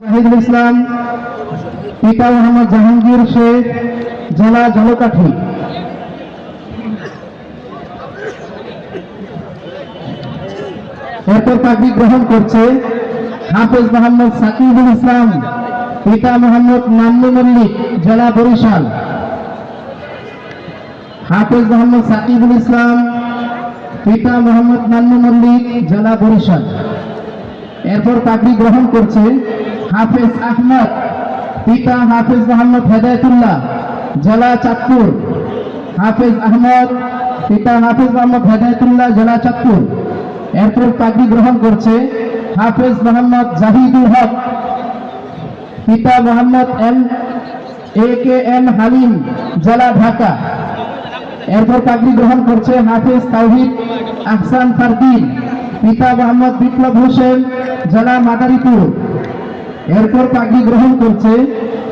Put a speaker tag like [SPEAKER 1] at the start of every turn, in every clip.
[SPEAKER 1] জাহিদুল ইসলাম, পিতা মোহাম্মদ জাহাঙ্গীর শেখ, জেলা জলকাঠি। এরপর পাগড়ি গ্রহণ করছে হাফেজ মোহাম্মদ সাকিবুল ইসলাম, পিতা মোহাম্মদ নান্নু মল্লিক, জেলা বরিশাল। হাফেজ মোহাম্মদ সাকিবুল ইসলাম, পিতা মোহাম্মদ নান্নু মল্লিক, জেলা বরিশাল। এরপর পাগড়ি গ্রহণ করছে হাফেজ আহমদ, পিতা হাফেজ মোহাম্মদ হেদায়তুল্লাহ, জেলা চাঁদপুর। হাফেজ আহমদ, পিতা হাফেজ মোহাম্মদ হেদায়তুল্লাহ, জেলা চাঁদপুর। এরপর পাগড়ি গ্রহণ করছে হাফেজ মোহাম্মদ জাহিদুল হক, পিতা Mohammad M, A K M Halim, জেলা ঢাকা। এরপর পাগড়ি গ্রহণ করছে হাফিজ তাওহিদ আহসান ফারদিন, পিতা মোহাম্মদ বিপ্লব হোসেন, জেলা মাদারীপুর। এরপর পাগড়ি গ্রহণ করছে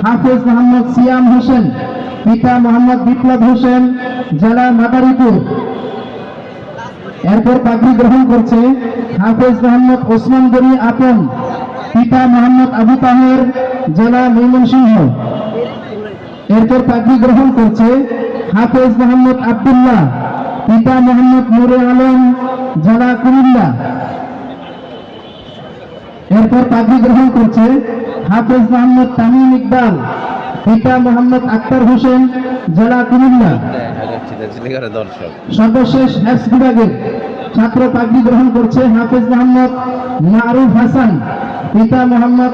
[SPEAKER 1] হাফিজ মোহাম্মদ সিয়াম হোসেন, পিতা মোহাম্মদ বিপ্লব হোসেন, জেলা মাদারীপুর। এরপর পাগড়ি গ্রহণ করছে হাফিজ মোহাম্মদ ওসমান গনি আপন, পিতা মোহাম্মদ আবু তাহের, জেলা ময়মনসিংহ। এরপর পাগড়ি গ্রহণ করছে হাফেজ মোহাম্মদ আব্দুল্লাহ, পিতা মোহাম্মদ নুরে আলম, জেলা কুমিল্লা। এরপর পাগড়ি গ্রহণ করছে হাফেজ মোহাম্মদ তামিম ইকবাল, পিতা মোহাম্মদ আক্তার হোসেন, জেলা কুমিল্লা। সর্বশেষ হেফস বিভাগের ছাত্র পাগড়ি গ্রহণ করছে হাফেজ মোহাম্মদ মারুফ হাসান, পিতা মোহাম্মদ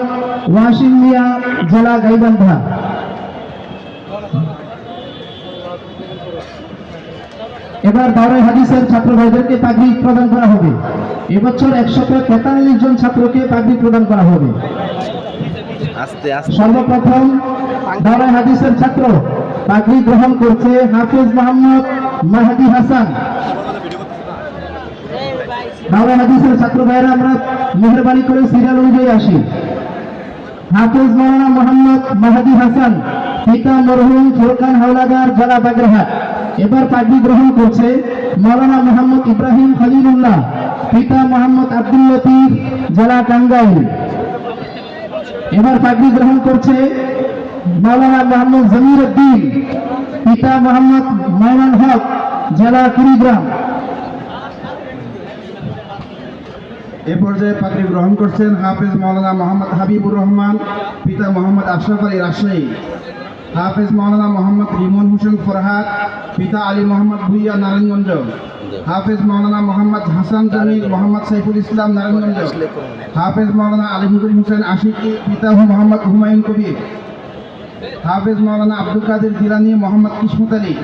[SPEAKER 1] ওয়াসিম মিয়া, জেলা গাইবান্ধা। এবার দাওরাই হাদিসের ছাত্র ভাইদেরকে পাগড়ি প্রদান করা হবে। এবছর একশত তেতাল্লিশ জন ছাত্রকে পাগড়ি প্রদান করা হবে। সর্বপ্রথম দাওরাই হাদিসের ছাত্র পাগড়ি গ্রহণ করছে হাফিজ মোহাম্মদ মাহাদি হাসান। দাওরাই হাদিসের ছাত্র ভাইরা আমরা মেহরবানি করে সিরিয়াল অনুযায়ী আসি। হাফিজ মৌলানা মোহাম্মদ মাহাদি হাসান পিতা মরহুম ফুরকান হাওলাদার জেলা বাগেরহাট এবার পাগড়ি গ্রহণ করছে মৌলানা মোহাম্মদ ইব্রাহিম খলিলুল্লাহ, পিতা মোহাম্মদ আব্দুল লতিফ, জেলা টাঙ্গাইল। এবার পাগড়ি গ্রহণ করছে মাওলানা মোহাম্মদ জমির উদ্দিন, পিতা মোহাম্মদ মাইমান হক, জেলা কুড়িগ্রাম।
[SPEAKER 2] এ পর্যায়ে পাগড়ি গ্রহণ করছেন হাফেজ মাওলানা মোহাম্মদ হাবিবুর রহমান, পিতা মোহাম্মদ আশরাফ আলী রাজশাহী। হাফেজ মাওলানা মোহাম্মদ রিমন হোসেন ফরহাদ পিতা আলী মোহাম্মদ ভুইয়া নারায়ণগঞ্জ। হাফেজ মাওলানা মোহাম্মদ হাসান জামিল মোহাম্মদ সাইফুল ইসলাম নারায়ণগঞ্জ। হাফেজ মাওলানা আলিমুদ্দিন হোসেন আশিকি পিতা মোহাম্মদ হুমায়ুন কবির। হাফেজ মাওলানা আব্দুল কাদের জিলানি মোহাম্মদ কিসমত আলী।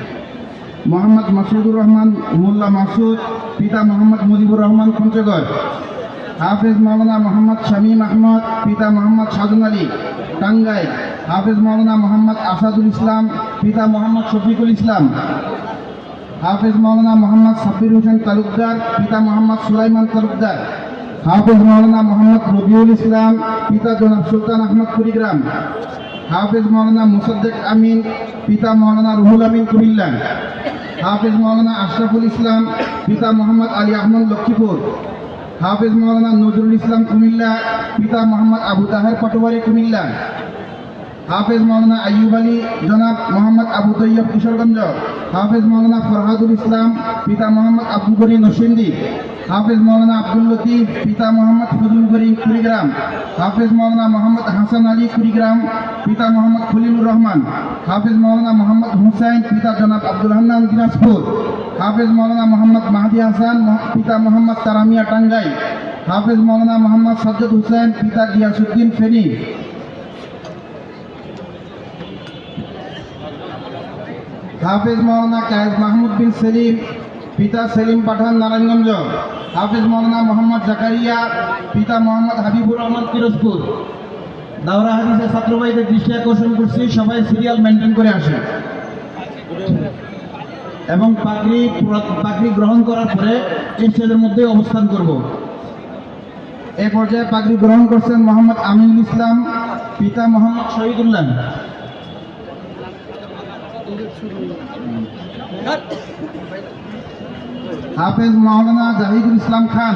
[SPEAKER 2] মোহাম্মদ মাসুদুর রহমান মোল্লা মাসুদ পিতা মোহাম্মদ মুজিবুর রহমান পঞ্চগড়। হাফেজ মাওলানা মোহাম্মদ শামীম আহমদ পিতা মোহাম্মদ সাজন আলী। টাঙ্গাই হাফেজ মাওলানা মোহাম্মদ আসাদুল ইসলাম, পিতা মোহাম্মদ শফিকুল ইসলাম। হাফেজ মাওলানা মোহাম্মদ সাব্বির হোসেন তালুকদার, পিতা মোহাম্মদ সুলাইমান তালুকদার। হাফেজ মাওলানা মোহাম্মদ রবিউল ইসলাম, পিতা জনাব সুলতান আহমদ কুড়িগ্রাম। হাফেজ মাওলানা মুসাদ্দেক আমিন, পিতা মাওলানা রুহুল আমিন কুমিল্লা। হাফেজ মাওলানা আশরাফুল ইসলাম, পিতা মোহাম্মদ আলী আহমদ লক্ষ্মীপুর। হাফেজ মৌলানা নজরুল ইসলাম কুমিল্লা, পিতা মোহাম্মদ আবু তাহের পটোয়ারি কুমিল্লা। হাফেজ মৌলানা আইয়ুব আলী, জনাব মোহাম্মদ আবু তৈয়ব কিশোরগঞ্জ। হাফেজ মৌলানা ফরহাদুল ইসলাম, পিতা মোহাম্মদ আব্দুল গনি নসিন্দি হাফেজ মাওলানা আব্দুল লতিফ, পিতা মোহাম্মদ ফজলুল করিম কুড়িগ্রাম। হাফেজ মাওলানা মোহাম্মদ হাসান আলী কুড়িগ্রাম, পিতা মোহাম্মদ খলিলুর রহমান। হাফেজ মাওলানা মোহাম্মদ হুসাইন, পিতা জনাব আব্দুল হান্নান দিনাজপুর। হাফেজ মাওলানা মোহাম্মদ মাহাদি হাসান, পিতা মোহাম্মদ তারামিয়া টাঙ্গাই হাফেজ মাওলানা মোহাম্মদ সাজ্জাদ হুসেন পিতা গিয়াসুদ্দিন ফেনী। হাফেজ মাওলানা কায়েস মাহমুদ বিন সেলিম পিতা সেলিম পাঠান নারায়ণগঞ্জ। হাফিজ মাওলানা মোহাম্মদ জাকারিয়া, পিতা মোহাম্মদ হাবিবুর রহমান পিরোজপুর। দাওরা হাদিসের ছাত্রবাহীদের দৃষ্টি আকর্ষণ করছি, সবাই সিরিয়াল মেনটেন করে আসে এবং পাগড়ি পাগড়ি গ্রহণ করার পরে স্টেজের মধ্যে অবস্থান করব। এ পর্যায়ে পাগড়ি গ্রহণ করছেন মোহাম্মদ আমিনুল ইসলাম, পিতা মোহাম্মদ শহীদুল্লাহ। হাফেজ মাওলানা জাহিদুল ইসলাম খান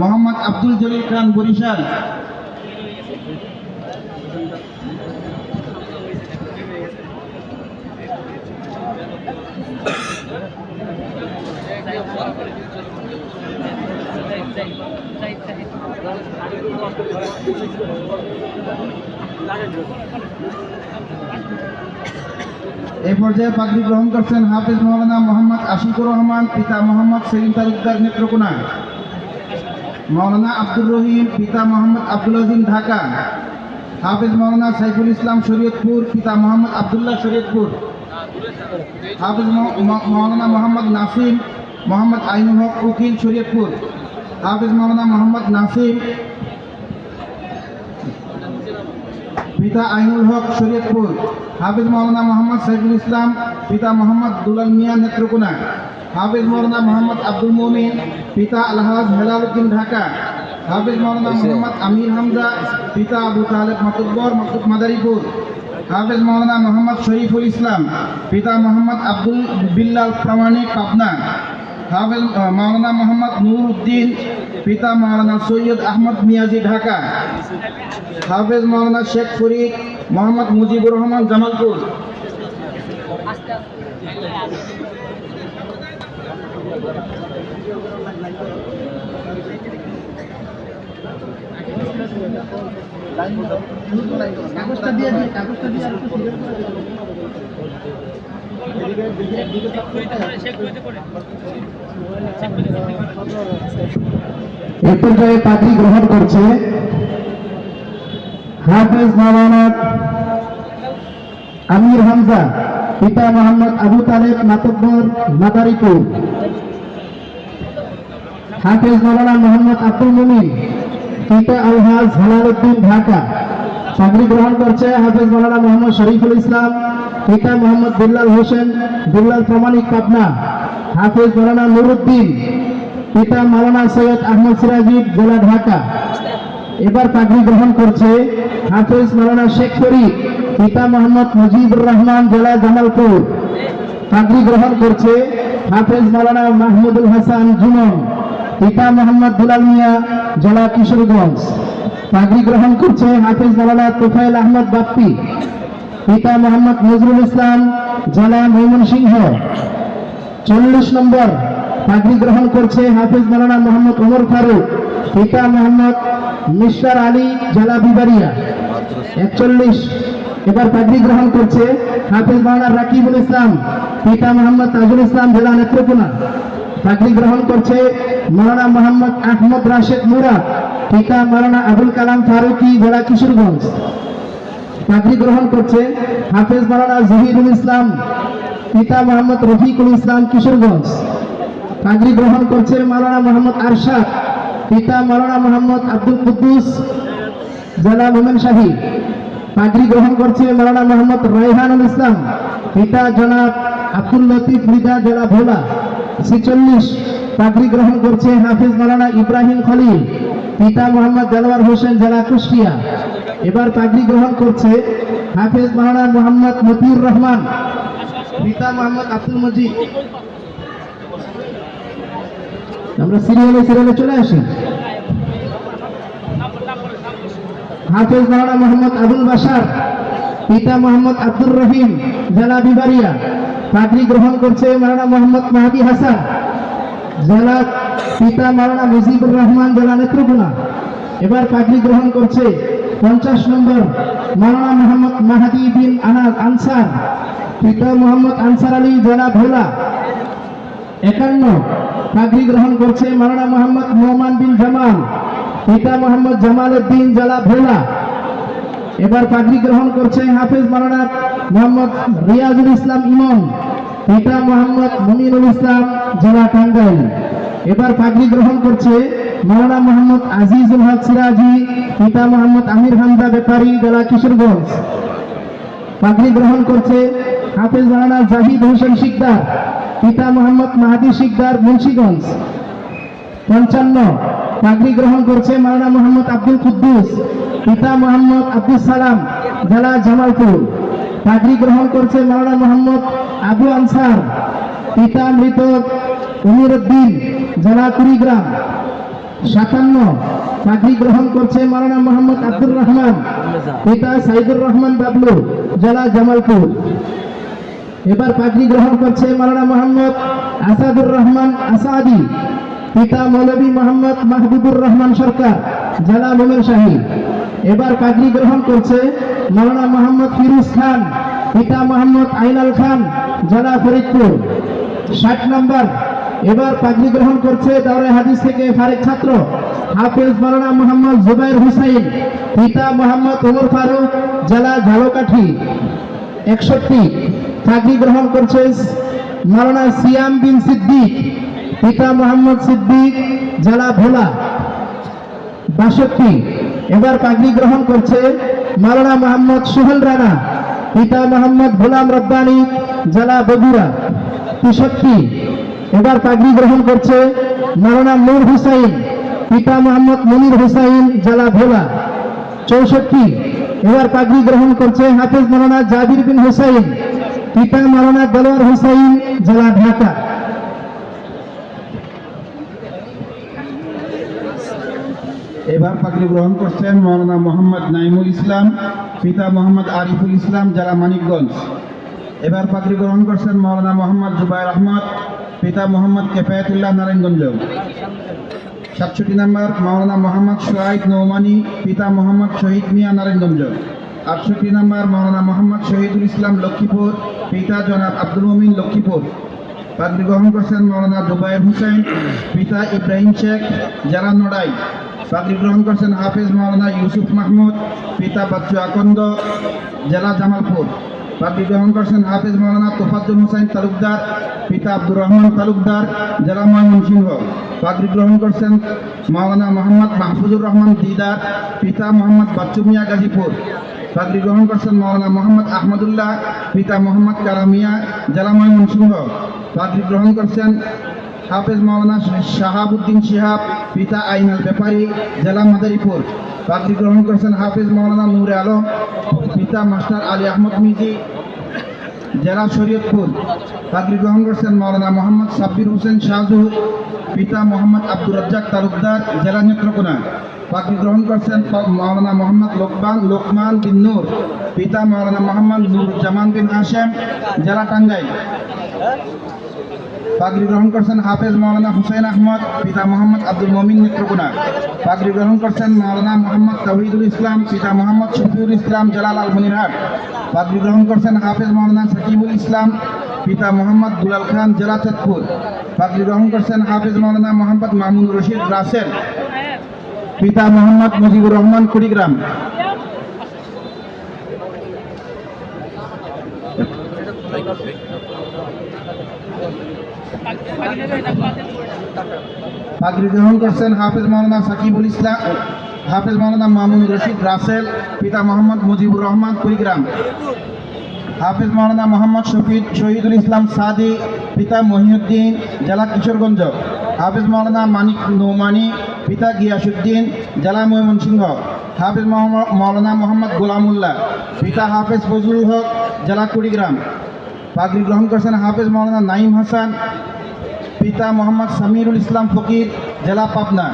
[SPEAKER 2] মোহাম্মদ আব্দুল জলিল খান বরিশাল। এই পর্যায়ে পাগড়ি গ্রহণ করছেন হাফেজ মৌলানা মোহাম্মদ আশিকুর রহমান, পিতা মোহাম্মদ সেলিম তালুকদার নেত্রকোনা মৌলানা আব্দুর রহিম, পিতা মোহাম্মদ আব্দুল আজিম ঢাকা। হাফেজ মৌলানা সাইফুল ইসলাম, শরীয়তপুর, পিতা মোহাম্মদ আবদুল্লাহ, শরীয়তপুর। হাফেজ মৌলানা মোহাম্মদ নাসিম, মোহাম্মদ আইনুল হক, উকিল, শরীয়তপুর। হাফেজ মৌলানা মোহাম্মদ নাসিম, পিতা আইনুল হক, শরীয়তপুর। হাফিজ মৌলানা মোহাম্মদ সাইফুল ইসলাম পিতা মোহাম্মদ দুলাল মিয়া নেত্রকোনা হাফিজ মৌলানা মোহাম্মদ আব্দুল মমিন পিতা আলহাজ হেলাল উদ্দিন ঢাকা হাফিজ মৌলানা মোহাম্মদ আমির হামজা পিতা আবু তালেব মাতুব্বর মাতুব মাদারীপুর হাফিজ মৌলানা মোহাম্মদ শরীফুল ইসলাম পিতা মোহাম্মদ আব্দুল বিল্লাল প্রামাণিক পাবনা হাফিজ মৌলানা মোহাম্মদ নূর উদ্দিন পিতা মৌলানা সৈয়দ আহমদ মিয়াজি ঢাকা, হাফেজ মৌলানা শেখ ফরিদ, মোহাম্মদ মুজিবুর রহমান জামালপুর।
[SPEAKER 1] কাগজটা দিয়ে কাগজটা দিয়ে আর একটু সিরিয়াল করে দিন। এ পর্যায়ে পাখি গ্রহণ করছে। হাফেজ মাওলানা আমির হামজা, পিতা মোহাম্মদ আবু তালেব মাতব্বর মাদারীপুর। হাফেজ মাওলানা মোহাম্মদ আব্দুল মুমিন, পিতা আলহাজ হেলালুদ্দিন ঢাকা। চাকরি গ্রহণ করছে হাফেজ মাওলানা মোহাম্মদ শরীফুল ইসলাম। পিতা মোহাম্মদ বিল্লাল হোসেন বিল্লাল প্রামাণিক পাবনা, হাফেজ মাওলানা নুরুদ্দিন, পিতা মাওলানা সৈয়দ আহমদ সিরাজি জেলা ঢাকা। এবার চাকরি গ্রহণ করছে হাফেজ মাওলানা শেখ ফরিদ, পিতা মোহাম্মদ মুজিবুর রহমান, জেলা জামালপুর। চাকরি গ্রহণ করছে হাফেজ মাওলানা মাহমুদুল হাসান জুমন পিতা মোহাম্মদ দুলাল মিয়া, জেলা কিশোরগঞ্জ। চাকরি গ্রহণ করছে হাফেজ মাওলানা তোফায়েল আহমদ বাপ্পি। পিতা মোহাম্মদ নজরুল ইসলাম জেলা ময়মনসিংহ চল্লিশ নম্বর চাকরি গ্রহণ করছে হাফিজ মালানা মোহাম্মদ ওমর ফারুক, পিতা মোহাম্মদ মিস্টার আলী জেলা বিবারিয়া একচল্লিশ, এবার চাকরি গ্রহণ করছে হাফিজ মালানা রাকিবুল ইসলাম, পিতা মোহাম্মদ তাজুল ইসলাম, জেলা নেত্রকোনা। চাকরি গ্রহণ করছে মৌলানা মোহাম্মদ আহমদ রাশেদ মুরাদ, পিতা মৌলানা আবুল কালাম ফারুকি, জেলা কিশোরগঞ্জ। চাকরি গ্রহণ করছে হাফেজ মাওলানা জহিরুল ইসলাম, পিতা মোহাম্মদ রফিকুল ইসলাম কিশোরগঞ্জ। চাকরি গ্রহণ করছে মাওলানা মোহাম্মদ আরশাদ, পিতা মাওলানা মোহাম্মদ আব্দুল কুদ্দুস, জেলা মোমেনশাহী চাকরি গ্রহণ করছে মাওলানা মোহাম্মদ রাইহানুল ইসলাম, পিতা জনাব আব্দুল লতিফ রিদা জেলা ভোলা। ছেচল্লিশ, চাকরি গ্রহণ করছে হাফিজ মাওলানা ইব্রাহিম খলিল, পিতা মোহাম্মদ দেলোয়ার হোসেন জেলা কুষ্টিয়া। এবার চাকরি গ্রহণ করছে হাফিজ মাওলানা মোহাম্মদ মতিউর রহমান, পিতা মোহাম্মদ আব্দুল মজিদ। আমরা সিরিয়ালে সিরিয়ালে চলে আসি। হাফিজ মাওলানা মোহাম্মদ আবুল বাসার পিতা মোহাম্মদ আব্দুর রহিম, জেলা বিবারিয়া চাকরি গ্রহণ করছে মারানা মোহাম্মদ মাহাদি হাসান, জেলা পিতা মাওলানা মুজিবুর রহমান, জেলা নেত্রকোনা। এবার চাকরি গ্রহণ করছে পঞ্চাশ নম্বর মাওলানা মোহাম্মদ মাহাদি বিন আনাস আনসার, পিতা মোহাম্মদ আনসার আলী জেলা ভোলা। একান্ন, চাকরি গ্রহণ করছে মাওলানা মোহাম্মদ মোহাম্মদ বিন জামাল, পিতা মোহাম্মদ জামাল উদ্দিন জেলা ভোলা। এবার চাকরি গ্রহণ করছে হাফেজ মাওলানা মোহাম্মদ রিয়াজুল ইসলাম ইমন পিতা মোহাম্মদ মুমিনুল ইসলাম জেলা টাঙ্গাইল। এবার চাকরি গ্রহণ করছে মাওলানা মোহাম্মদ আজিজুল হক সিরাজি, পিতা মোহাম্মদ আমির হামজা ব্যাপারী জেলা কিশোরগঞ্জ। চাকরি গ্রহণ করছে হাফেজ মাওলানা জাহিদ হোসেন শিকদার, পিতা মোহাম্মদ মাহাদি শিকদার, মুন্সিগঞ্জ। পঞ্চান্ন চাকরি গ্রহণ করছে মাওলানা মোহাম্মদ আব্দুল কুদ্দুস, পিতা মোহাম্মদ আব্দুল সালাম, জেলা জামালপুর। চাকরি গ্রহণ করছে মাওলানা মোহাম্মদ আবু আনসার, পিতা মৃত উমির উদ্দিন, জেলা কুড়িগ্রাম। সাতান্ন চাকরি গ্রহণ করছে মারানা মোহাম্মদ আব্দুর রহমান, পিতা সাইদুর রহমান বাবলু, জেলা জামালপুর। এবার চাকরি গ্রহণ করছে মাওলানা মোহাম্মদ আসাদুর রহমান আসাদি, পিতা মৌলভী মোহাম্মদ মাহবুবুর রহমান সরকার, জেলা মোমেন শাহী। এবার পাগড়ি গ্রহণ করছে মৌলানা মোহাম্মদ ফিরোজ খান, পিতা মোহাম্মদ আইনাল খান, জেলা ফরিদপুর। ষাট নম্বর এবার পাগড়ি গ্রহণ করছে দাওরে হাদিস থেকে ফারেক ছাত্র। হাফেজ মৌলানা মোহাম্মদ জুবাইর হুসাইন, পিতা মোহাম্মদ ওমর ফারুক, জেলা ঝালকাঠি, একষট্টি। পাগড়ি গ্রহণ করছে মৌলানা সিয়াম বিন সিদ্দিক, পিতা মোহাম্মদ সিদ্দিক, জেলা ভোলা, বাষট্টি। এবার পাগড়ি গ্রহণ করছে মাওলানা মোহাম্মদ সোহেল রানা, পিতা মোহাম্মদ গোলাম রব্বানি, জেলা বগুড়া, তেষট্টি। এবার পাগড়ি গ্রহণ করছে মাওলানা নূর হুসাইন, পিতা মোহাম্মদ মনির হুসাইন, জেলা ভোলা। চৌষট্টি, এবার পাগড়ি গ্রহণ করছে হাফেজ মাওলানা জাবির বিন হুসাইন, পিতা মাওলানা দেলোয়ার হুসাইন, জেলা ঢাকা।
[SPEAKER 2] এবার পাগড়ি গ্রহণ করছেন মৌলানা মোহাম্মদ নাইমুল ইসলাম, পিতা মোহাম্মদ আরিফুল ইসলাম, জেলা মানিকগঞ্জ। এবার পাগড়ি গ্রহণ করছেন মৌলানা মোহাম্মদ জুবাইর আহমদ পিতা মোহাম্মদ কেফায়তুল্লাহ নারায়ণগঞ্জ। সাতষট্টি নম্বর মৌলানা মোহাম্মদ সোহাইদ নৌমানি, পিতা মোহাম্মদ শহীদ মিয়া নারায়ণগঞ্জ। আটষট্টি নম্বর মৌলানা মোহাম্মদ শহীদুল ইসলাম লক্ষ্মীপুর, পিতা জনাব আব্দুল মমিন লক্ষ্মীপুর। পাগড়ি গ্রহণ করছেন মৌলানা জুবাইর হুসেন, পিতা ইব্রাহিম শেখ জেলা নড়াই। পাগড়ি গ্রহণ করছেন হাফিজ মৌলানা ইউসুফ মাহমুদ, পিতা বাচ্চু আকন্দ, জেলা জামালপুর। পাগড়ি গ্রহণ করছেন হাফিজ মৌলানা তোফাজ্জুল হুসাইন তালুকদার, পিতা আব্দুর রহমান তালুকদার, জেলা ময়মনসিংহ। পাগড়ি গ্রহণ করছেন মৌলানা মোহাম্মদ মাহফুজুর রহমান দিদার, পিতা মোহাম্মদ বাচ্চু মিয়া গাজীপুর। পাগড়ি গ্রহণ করছেন মৌলানা মোহাম্মদ আহমদুল্লাহ, পিতা মোহাম্মদ কালামিয়া, জেলা ময়মনসিংহ। পাগড়ি গ্রহণ করছেন হাফেজ মাওলানা শাহাবুদ্দিন শিহাব, পিতা আইনাল ব্যাপারী জেলা মাদারীপুর। পাগড়ি গ্রহণ করেছেন হাফেজ মাওলানা নূরে আলম। পিতা মাস্টার আলী আহমদ মিজি, জেলা শরীয়তপুর পাগড়ি গ্রহণ করছেন মাওলানা মোহাম্মদ সাব্বির হোসেন শাহজুহ, পিতা মোহাম্মদ আব্দুর রাজ্জাক তালুকদার, জেলা নেত্রকোনা। পাগড়ি গ্রহণ করছেন মাওলানা মোহাম্মদ লোকমান লোকমান বিন নূর, পিতা মাওলানা মোহাম্মদ নুরুজ্জামান বিন হাশেম, জেলা টাঙ্গাইল। পাগড়ি গ্রহণ করছেন হাফেজ মাওলানা হুসাইন আহমদ, পিতা মোহাম্মদ আব্দুল মমিন নেত্রকোনা। পাগড়ি গ্রহণ করছেন মাওলানা মোহাম্মদ তহিদুল ইসলাম, পিতা মোহাম্মদ শফিউল ইসলাম জেলা লালমনিরহাট পাগড়ি গ্রহণ করছেন হাফেজ মাওলানা সাকিবুল ইসলাম, পিতা মোহাম্মদ দুলাল খান, জেলা চাঁদপুর। পাগড়ি গ্রহণ করছেন হাফেজ মাওলানা মোহাম্মদ মামুন রশিদ রাসেল, পিতা মোহাম্মদ মুজিবুর রহমান কুড়িগ্রাম। পাগড়ি গ্রহণ করছেন হাফেজ মাওলানা সাকিবুল ইসলাম, হাফেজ মাওলানা মামুন রশিদ রাসেল, পিতা মোহাম্মদ মুজিবুর রহমান কুড়িগ্রাম। হাফেজ মাওলানা মোহাম্মদ শফিদ শহীদুল ইসলাম সাদি, পিতা মহিউদ্দিন, জেলা কিশোরগঞ্জ। হাফেজ মাওলানা মানিক নৌমানি, পিতা গিয়াসুদ্দিন, জেলা ময়মনসিংহ। হাফেজ মাওলানা মোহাম্মদ গোলামুল্লাহ, পিতা হাফেজ ফজলুল হক, জেলা কুড়িগ্রাম। পাগড়ি গ্রহণ করছেন হাফেজ মাওলানা নাইম হাসান পিতা মোহাম্মদ সামিরুল ইসলাম ফকির, জেলা পাবনা।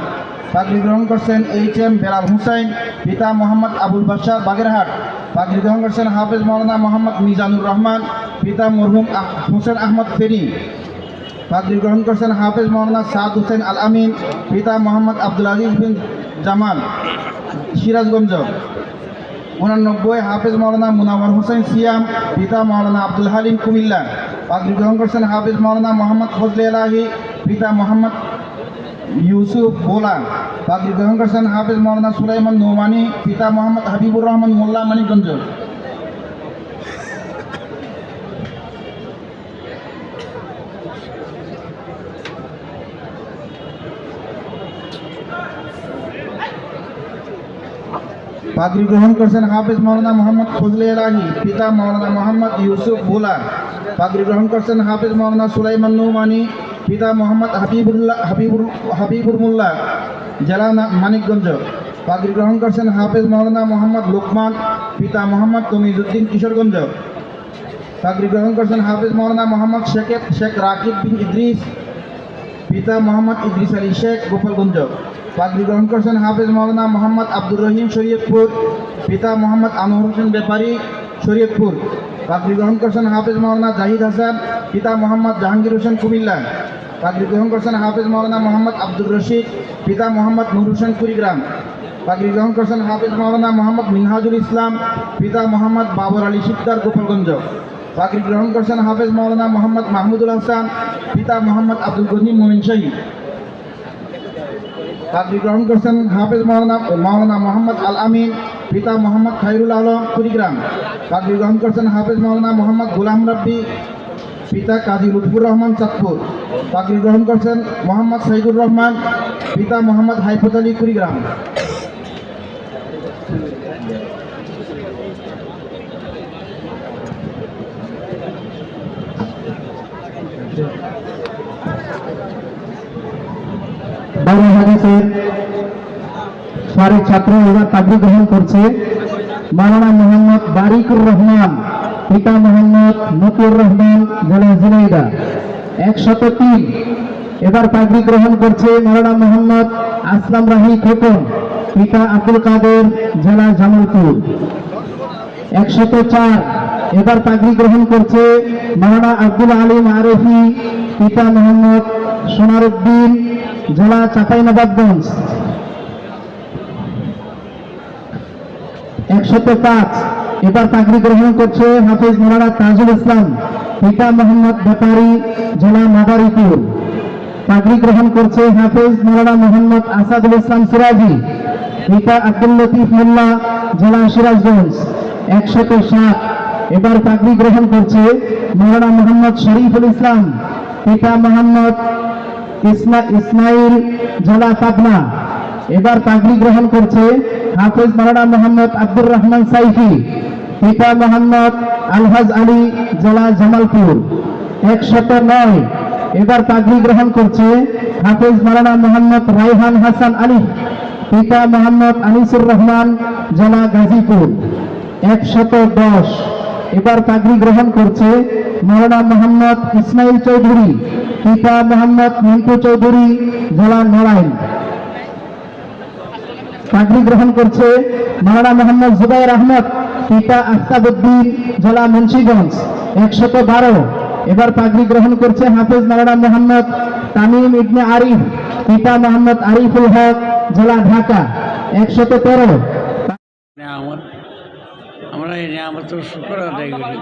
[SPEAKER 2] পাগড়ি গ্রহণ করছেন এইচ এম বেলাল হুসাইন, পিতা মোহাম্মদ আবুল বাশার বাগেরহাট। পাগড়ি গ্রহণ করছেন হাফেজ মৌলানা মোহাম্মদ মিজানুর রহমান, পিতা মরহুম হোসেন আহমদ ফেরি পাগড়ি গ্রহণ করছেন হাফেজ মৌলানা সাদ হোসেন আল আমিন, পিতা মোহাম্মদ আব্দুল আজিজ বিন জামাল। সিরাজগঞ্জ। উনানব্বই, হাফেজ মৌলানা মুনাওয়ার হোসেন সিয়াম, পিতা মৌলানা আব্দুল হালিম কুমিল্লা। পাগড়ি গ্রহণ করছেন হাফেজ মৌলানা মোহাম্মদ ফজলে আলাহি পিতা মোহাম্মদ ইউসুফ বোলা পাগড়ি গ্রহণ করছেন হাফেজ মৌলানা সুলাইমান নোমানি, পিতা মোহাম্মদ হাবিবুর রহমান মোল্লা, মানিকগঞ্জ। পাগড়ি গ্রহণ করছেন হাফেজ মৌলানা মোহাম্মদ ফজলে এলাহি পিতা মৌলানা মোহাম্মদ ইউসুফ ভোলা। পাগড়ি গ্রহণ করছেন হাফেজ মৌলানা সুলাইমান নৌমানি, পিতা মোহাম্মদ হাবিবুল্লাহ হাবিবুর হাবিবুর মোল্লা জেলা মানিকগঞ্জ। পাগড়ি গ্রহণ করছেন হাফেজ মৌলানা মোহাম্মদ লোকমান, পিতা মোহাম্মদ তমিজুদ্দিন কিশোরগঞ্জ। পাগড়ি গ্রহণ করছেন হাফেজ মৌলানা মোহাম্মদ শেখ শেখ রাকিব বিন ইদ্রিস, পিতা মোহাম্মদ ইদ্রিস আলী শেখ গোপালগঞ্জ। পাগড়ি গ্রহণ করছেন হাফেজ মৌলানা মোহাম্মদ আব্দুর রহিম শরীয়তপুর, পিতা মোহাম্মদ আনোয়ার হোসেন ব্যাপারী শরীয়তপুর। পাগড়ি গ্রহণ করছেন হাফেজ মৌলানা জাহিদ হাসান, পিতা মোহাম্মদ জাহাঙ্গীর হোসেন কুমিল্লা। পাগড়ি গ্রহণ করছেন হাফেজ মৌলানা মোহাম্মদ আব্দুর রশিদ, পিতা মোহাম্মদ নুর হোসেন কুড়িগ্রাম। পাগড়ি গ্রহণ করছেন হাফেজ মৌলানা মোহাম্মদ মিনহাজুল ইসলাম, পিতা মোহাম্মদ বাবর আলী সিকদার গোপালগঞ্জ। পাগড়ি গ্রহণ করছেন হাফেজ মৌলানা মোহাম্মদ মাহমুদুল হাসান, পিতা মোহাম্মদ আব্দুল গনি মোমিন শহীদ পাগড়ি গ্রহণ করছেন হাফেজ মহানা মাওলানা মোহাম্মদ আল আমিন পিতা মোহাম্মদ খাইরুল আলম, কুড়িগ্রাম। পাগড়ি গ্রহণ করছেন হাফেজ মাওলানা মোহাম্মদ গুলাম রাব্বি, পিতা কাজী লুৎফুর রহমান চাঁদপুর। পাগড়ি গ্রহণ করছেন মোহাম্মদ সাইদুর রহমান, পিতা মোহাম্মদ হাইফত আলী, কুড়িগ্রাম।
[SPEAKER 1] হাদিসের সারি ছাত্র এবার পাগড়ি গ্রহণ করছে। মাওলানা মোহাম্মদ বারিকুর রহমান, পিতা মোহাম্মদ মতিউর রহমান, জেলা ঝিনাইদা একশত তিন। এবার পাগড়ি গ্রহণ করছে মাওলানা মোহাম্মদ আসলাম রাহি খোকন, পিতা আব্দুল কাদের, জেলা জামালপুর। একশত চার। এবার পাগড়ি গ্রহণ করছে মাওলানা আব্দুল আলিম আরেফি, পিতা মোহাম্মদ সোনারুদ্দিন জেলা চাঁপাইনবাবগঞ্জ। একশত পাঁচ। এবার পাগড়ি গ্রহণ করছে হাফিজ মৌলানা তাজুল ইসলাম, পিতা মোহাম্মদ ব্যাপারী জেলা মাদারীপুর। পাগড়ি গ্রহণ করছে হাফিজ মৌলানা মোহাম্মদ আসাদুল ইসলাম সিরাজি, পিতা আব্দুল লতিফ মোল্লা, জেলা সিরাজগঞ্জ। একশত সাত। এবার পাগড়ি গ্রহণ করছে মৌলানা মোহাম্মদ শরীফুল ইসলাম, পিতা মোহাম্মদ ইসমাইল জেলা পাবনা। এবার পাগড়ি গ্রহণ করছে হাফিজ মাওলানা মোহাম্মদ আব্দুর রহমান সাইফি, পিতা মোহাম্মদ আলহাজ আলী জেলা জামালপুর। একশত নয়। এবার পাগড়ি গ্রহণ করছে হাফিজ মাওলানা মোহাম্মদ রাইহান হাসান আলী, পিতা মোহাম্মদ আনিসুর রহমান জেলা গাজীপুর। একশত দশ। এবার পাগড়ি গ্রহণ করছে মৌলানা মোহাম্মদ ইসমাইল চৌধুরী, পিতা মোহাম্মদ মিন্টু চৌধুরী, জেলা নড়াইল। পাগড়ি গ্রহণ করছে মৌলানা মোহাম্মদ জুবাইর আহমদ, পিতা আফতাবুদ্দিন, জেলা মুন্সিগঞ্জ, একশত বারো। এবার পাগড়ি গ্রহণ করছে হাফিজ মৌলানা মোহাম্মদ তামিম ইবনে আরিফ, পিতা মোহাম্মদ আরিফুল হক, জেলা ঢাকা, একশত তেরো।
[SPEAKER 3] আমরা এই নিয়ামতের শুক্র আদায় করি।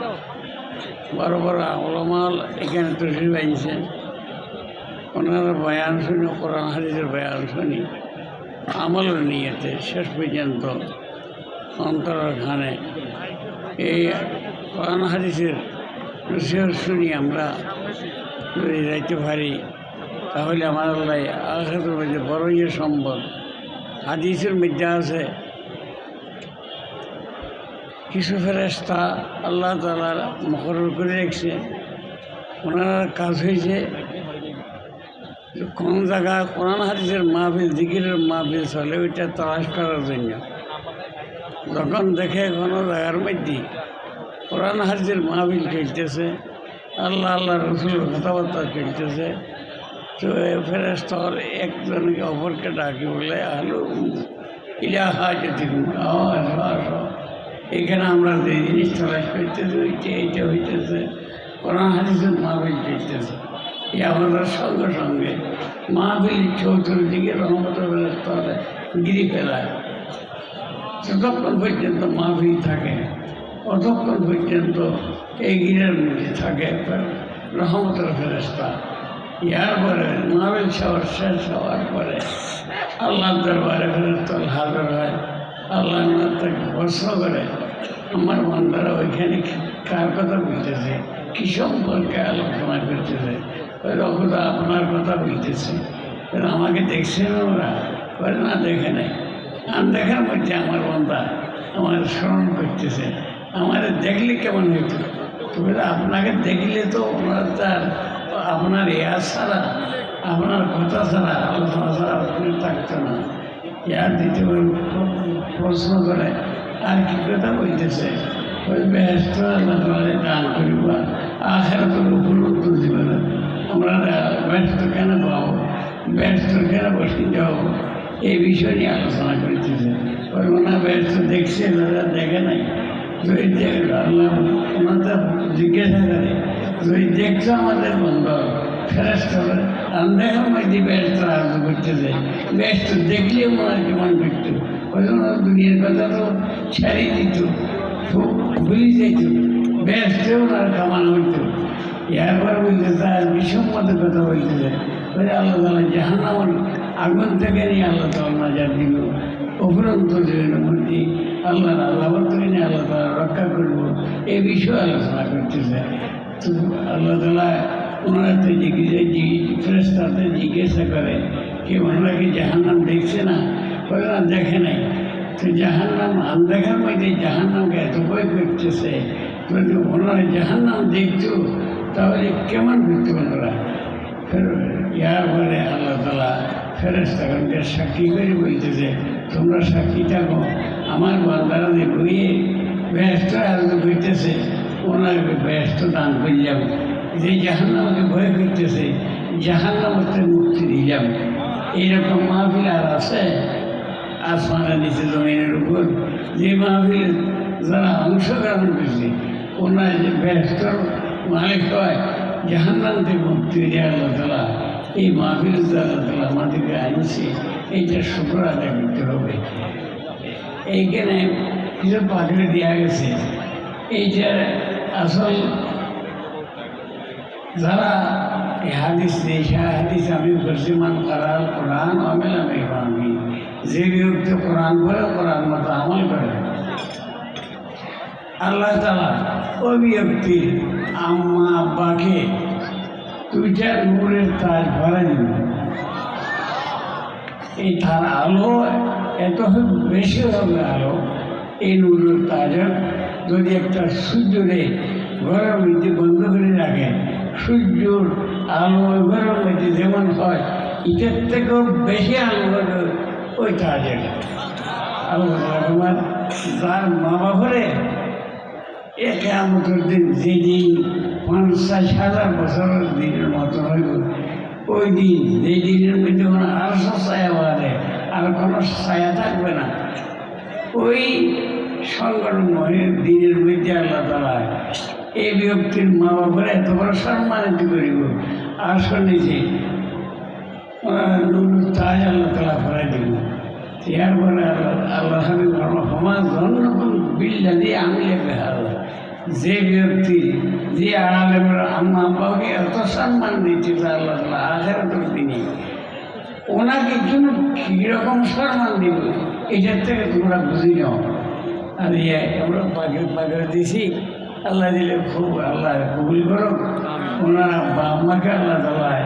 [SPEAKER 3] বড় বড় ওলামাল এখানে তসরি বানিয়েছেন ওনারা বয়ান শুনি, কোরআন, হাদিসের বয়ান শুনি আমলের নিয়েতে শেষ পর্যন্ত অন্তরের খানে এই কোরআন, হাদিসের নসিহত শুনি আমরা যদি যাইতে পারি, তাহলে আমার আল্লাহ আখের মধ্যে বড় ইয়ে সম্ভব হাদিসের মধ্যে আছে কিছু ফেরেস্তা আল্লাহ তালার মকরর করে রেখেছে। ওনার কাজ হয়েছে কোন জায়গায় কোরআন হাদিসের মাহফিল দিকিরের মাহফিল চলে, ওইটা তালাশ করার জন্য। যখন দেখে কোনো জায়গার মধ্যে কোরআন হাদিসের মাহফিল চলতেছে, আল্লাহ আল্লাহ রসুলের কথাবার্তা চলতেছে, তো ফেরেস্তর একজনকে অপরকে ডাকি বলে, আলু ইলাহা যদি আসো আসো এখানে আমরা যে জিনিস তলাশ করতেছি, ওইটা, এইটা হইতেছে, কোরআন, হাদিসের মাহবিল চলতেছে এই আমাদের সঙ্গে সঙ্গে মাহবিল চৌধুরীদিকে রহমত স্তরে গিরি ফেলায় যতক্ষণ পর্যন্ত মাহবিল থাকে, ততক্ষণ পর্যন্ত এই গিরের মধ্যে থাকে রহমতের ফেরস্তা ইয়ার পরে মাহবিল শহর শেষ হওয়ার পরে আল্লাহ দরবারে ফেরস্তা হাজার হয়। আল্লাহ তাকে প্রশ্ন করে আমার বন্ধারা ওইখানে কার কথা বলতেছে? কি সম্পর্কে আলোচনা করতেছে? ওই রকমটা আপনার কথা বলতেছে। আমাকে দেখছেন ওরা? করে না, দেখে নাই। আর দেখার মধ্যে আমার বন্ধা আমার স্মরণ করতেছে। আমার দেখলে কেমন হইতো? তবে আপনাকে দেখলে তো ওনার তার, আপনার ইয়া ছাড়া, আপনার কথা ছাড়া, আলোচনা ছাড়া থাকতো না। ইয়ার দিতে প্রশ্ন করে, আর কি কথা বলতেছে ওই ব্যস্ত আল্লাহ তোমাদের দান করিব আখের তো উপলব্ধ দিব না। আমরা ব্যস্ত কেন পাবো ব্যস্ত কেন বসে যাব এই বিষয় নিয়ে আলোচনা করতেছে। ওই ওনার ব্যস্ত দেখছে ওনারা দেখে নাই। যদি দেখ আল্লাহ ওনাদের জিজ্ঞাসা করে যদি দেখছ আমাদের বন্ধ? ফেরস্ত আন্দাজের মধ্যে ব্যস্ত আরম্ভ করতেছে। ব্যস্ত দেখলেও মনে হয় কেমন করতো ওই দুনিয়ার কথা তো ছাড়িয়ে দিত। খুব ভুলে যেত। ব্যস্ত ওনার কামান হইতো। এরপর বলতে তার বিষম্মত কথা বলতেছে ওই আল্লাহ তালা জাহান্নামর আগুন থেকে নিয়ে আল্লাহ তালা নাজার দিল জীবনের মধ্যে আল্লাহর আল্লাহ থেকে নিয়ে আল্লাহ তালা রক্ষা করব। এই বিষয়ে আলোচনা করতেছে। তো আল্লাহ তালা ওনারা তো জিজ্ঞেস জিজ্ঞাসা করে, কি ওনারা কি জাহান্নাম দেখছে না? না দেখে নাই। তো জাহান্নাম আন্দেখার মধ্যে জাহান্নামকে এত ভয় করতেছে। যদি ওনারা জাহান্নাম দেখতো তাহলে কেমন করতো ওনারা ফের ইয়ার পরে আল্লাহ তালা ফেরেস্তাগণকে সাক্ষী করে বলতেছে, তোমরা সাক্ষী থাকো। আমার বান্দারা যে বইয়ে ব্যস্ত আরম্ভ করতেছে ওনাকে ব্যস্ত দান করলাম। যে জাহান্নামকে ভয় করতেছে জাহান্নামতে মুক্তি দিলাম। এইরকম মাহফিল আর আছে? আসমানের নিচে জমিনের উপর যে মাহফিল, যারা অংশগ্রহণ করছে, ওনার যে ব্যস্তর মালিক হয়, জাহান্নাম থেকে মুক্তি দিয়ে আল্লাহ তালা এই মাহফিল আল্লাহ তালা আমাদেরকে আনছে এইটা শুক্র আদায় করতে হবে। এইখানে কিছু পাখি দেওয়া গেছে। এইটা আসল যারা হাদিস দেশা হাদিস আমি করছি মান করাল কোরআন অমেল আমি পাবি যে ব্যক্তি কোরআন করে কোরআন মতো আমল করে। আল্লাহ তালা ওই ব্যক্তি আম্মা আব্বাকে দুইটা নূরের তাজ ভরা দিল এই তার আলো এত বেশি হবে আলো, এই নূরের তাজের যদি একটা সূর্যরে ঘরের মধ্যে বন্ধ করে রাখে, সূর্যর আলো ঘরের মধ্যে যেমন হয়, এটার থেকেও বেশি আলো ওই তাজের আলো তোমার তার মা বাবারে একে আমাদের দিন যেদিন পঞ্চাশ হাজার বছরের দিনের মতো হইব, ওই দিন যেই দিনের মধ্যে কোনো আরশো ছায়া বাড়ে আর কোনো ছায়া থাকবে না। ওই সংকটময়ের দিনের মধ্যে আল্লাহ তালা এই ব্যক্তির মা বাবার এত বড় সম্মানিত করিব। আসর নিচে তাই আল্লাহ তালা ফরাই দিব এরপরে আল্লাহ আল্লাহ হাবি সমাজ ধন্য বিল্লা দিয়ে যে ব্যক্তি যে আলেমের আম্মা আব্বাকে এত সম্মান দিচ্ছে তা আল্লাহ তালা আখেরাতের দিনে ওনাকে জন্য কীরকম সম্মান দিব এটার থেকে তোমরা বুঝি নাও আর ইয়ে আমরা পাখি পাখি দিছি আল্লাহ দিলে খুব আল্লাহ কবুল করো ওনার আব্বা আম্মাকে আল্লাহ তালায়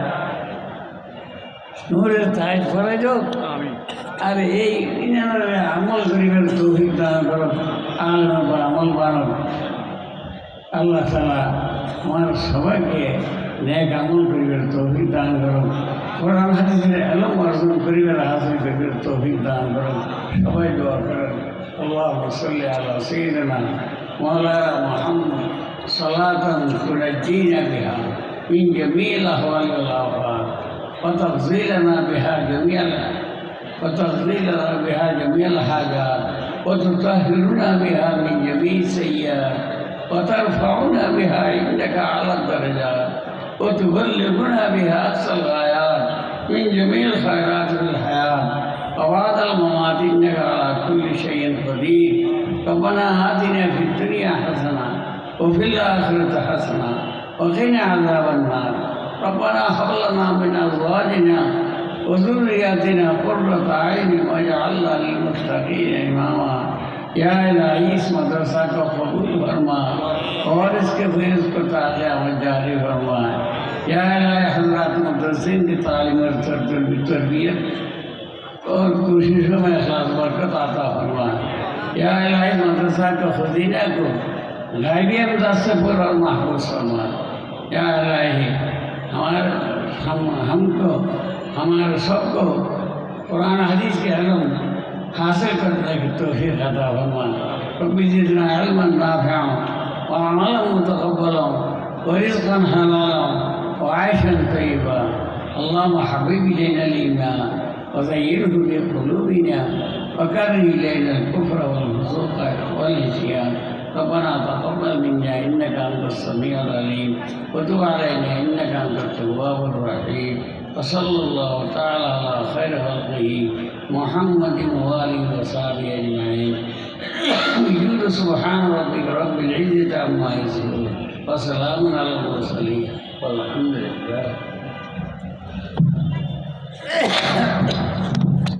[SPEAKER 3] নূরের তাজ ফরাই যোগ আর এই আমল করিবেন তৌফিক দান করো আনার পর আমল বানো আল্লাহ তালা আমার সবাইকে ন্যাক আমল করিবেন তৌফিক দান করো। কোরআন হাদিসের এলম অর্জন করিবেন হাসিল করিবেন তৌফিক দান করো। সবাই দোয়া করেন আল্লাহ সাল্লি আল্লাহ সৈদনা মৌলানা মোহাম্মদ সালাতান তুনাজ্জিনা বিহা মিন জামিল আহওয়াল আল্লাহ وتفضيلنا بها جميع وتفضيلنا بها جميع الحاجات وتطهرنا بها من جميع السيئات وترفعنا بها عندك على الدرجات وتبلغنا بها أقصى الغايات من جميع الخيرات في الحياة. وبعد الممات إنك على كل شيء قدير. ربنا آتنا في الدنيا حسنة وفي الآخرة حسنة. وقنا عذاب النار. ربنا هب لنا من أزواجنا وذرياتنا قرة عين واجعلنا للمتقين إماما. يا إلهي اس مدرسہ کو قبول فرما اور اس کے فیض کو تعالیٰ و جاری فرما. یا الہی حضرات مدرسین کی تعلیم اور تربیت اور کوششوں میں اخلاص برکت عطا فرما. یا الہی مدرسہ کا خزینہ کو سے پر اور محفوظ فرما. یا الہی हमार हम हमको हमारे सबको कुरान हदीस के अलम हासिल करने की तोहर अदा फरमान रबी जितना अलमन नाफाओं वालम मुतकबलों वरिजन हलालों वायशन तयबा اللهم حبب إلينا الإيمان وزينه في قلوبنا وكره إلينا الكفر والفسوق والعصيان ربنا تقبل منا انك انت السميع العليم وتب علينا انك انت التواب التواب الرحيم وصلى الله تعالى على خير خلقه محمد وآله وصحبه أجمعين يقول سبحان ربك رب العزة عما يصفون وسلام على المرسلين والحمد لله